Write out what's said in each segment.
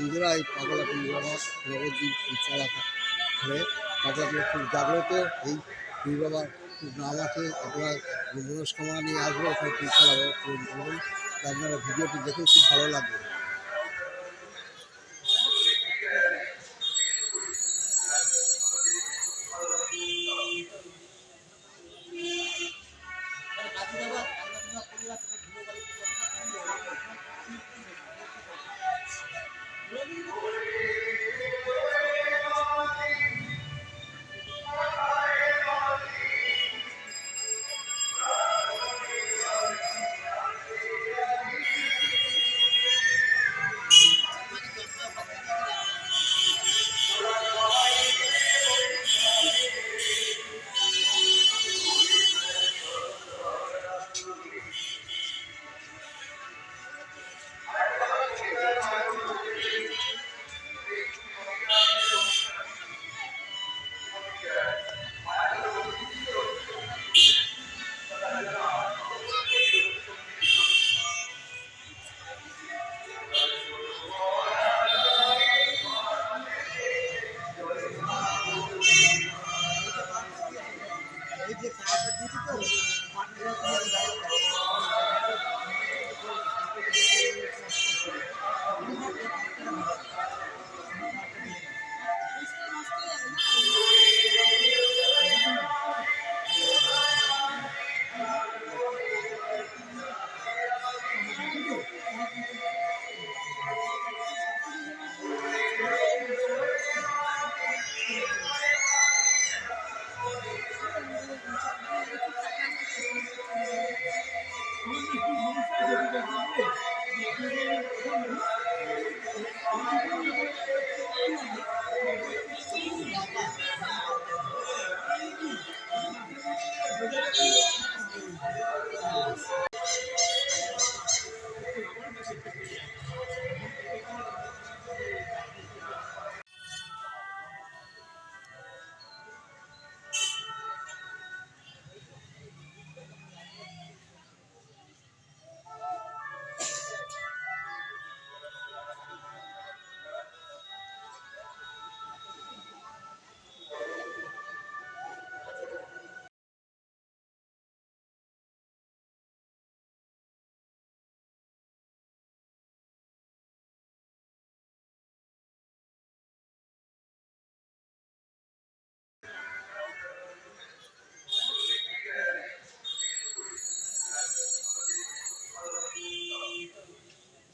বন্ধুরা, এই পাগলা পীর বাবা নবদ্বীপ ঘরে পাগলা খুব জাগ্রত, এই বাবার খুব নাম আছে। আপনারা মনস্কামনা নিয়ে আসবে ওখানে বাবা করবেন। আপনারা ভিডিওটি দেখে খুব ভালো লাগবে। Thank you.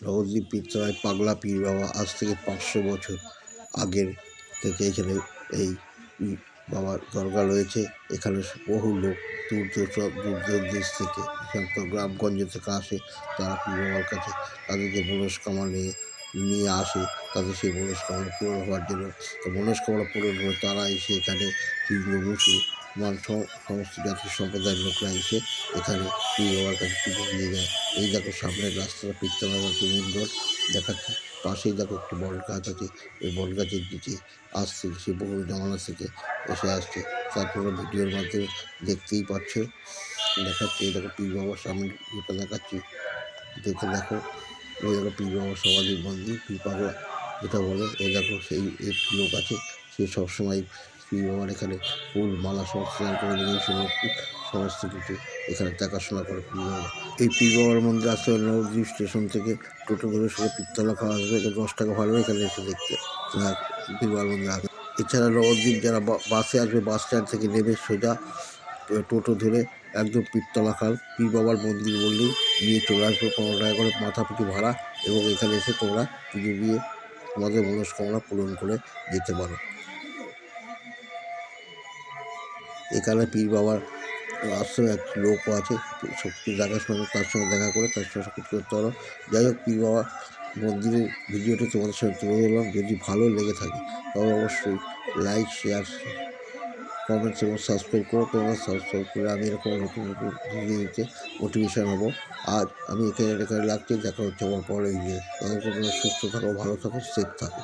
নবদ্বীপ পীরতলায় পাগলা পীর বাবা আজ থেকে পাঁচশো বছর আগের থেকে এখানে এই বাবার দরগা রয়েছে। এখানে বহু লোক দূর দূর দূর দূর দেশ থেকে এখানকার গ্রামগঞ্জ থেকে আসে, তারা পীর বাবার কাছে তাদেরকে মনস্কামনা নিয়ে নিয়ে আসে। তাদের সেই মনস্কামনা পূরণ হওয়ার জন্য, মনস্কামনা পূরণ হলে তারা এসে এখানে হিন্দু মুসলমান সম- সমস্ত জাতি সম্প্রদায়ের লোকরা এসে এখানে বাবার কাছে পুজো দিয়ে যায়। এই দেখো সামনের রাস্তাটা পীরতলা মেন রোড দেখাচ্ছে। পাশেই দেখো একটি বট গাছ আছে, এই বট গাছের দিকে আসছে সে বহু জামানা থেকে এসে আসছে। তারপরে ভিডিওর মাধ্যমে দেখতেই পাচ্ছ। দেখাচ্ছে, এই দেখো পীর বাবার সামনে যেটা দেখাচ্ছি। দেখে দেখো, এই দেখো পীর বাবার সমাধির মন্দির, পীর পাগলা যেটা বলে, এই দেখো সেই লোক আছে, সে সবসময় পীর বাবার এখানে ফুল মালা সমস্ত করে নিয়ে সমস্ত কিছু এখানে দেখাশোনা করে পীর বাবা এই পীর বাবার মন্দির আসতে হলে নবদ্বীপ স্টেশন থেকে টোটো ধরে সে পীরতলা খাওয়া আসবে দশ টাকা ভাড়া এখানে এসে দেখতে। আহ, বাবার মন্দির আসবে এছাড়া নবদ্বীপ যারা বাসে আসবে বাস স্ট্যান্ড থেকে নেমে সোজা টোটো ধরে একদম পীরতলা খাল পীর বাবার মন্দির বললেই নিয়ে চলে আসবে পনেরো টাকা করে মাথা পিছু ভাড়া এবং এখানে এসে তোমরা পুজো দিয়ে তোমাদের মনস্কামনা পূরণ করে যেতে পারো। এখানে পীর বাবার আশ্রমে এক লোকও আছে সব কিছু দেখাশোনা তার সঙ্গে দেখা করে তার সঙ্গে সব করতে পারো। যাই হোক, পীর বাবা মন্দিরের ভিডিওটা তোমাদের সঙ্গে তুলে ধরলাম। যদি ভালো লেগে থাকে তবে অবশ্যই লাইক শেয়ার কমেন্টস এবং সাবস্ক্রাইব করো। তোমরা সাবস্ক্রাইব করে আমি এরকম নতুন নতুন ভিডিও দিতে মোটিভেশন হব। আর আমি এখানে এখানে লাগছি দেখা হচ্ছে আমার পরের ভিডিও তোমরা সুস্থ থাকো, ভালো থাকো সেফ থাকো।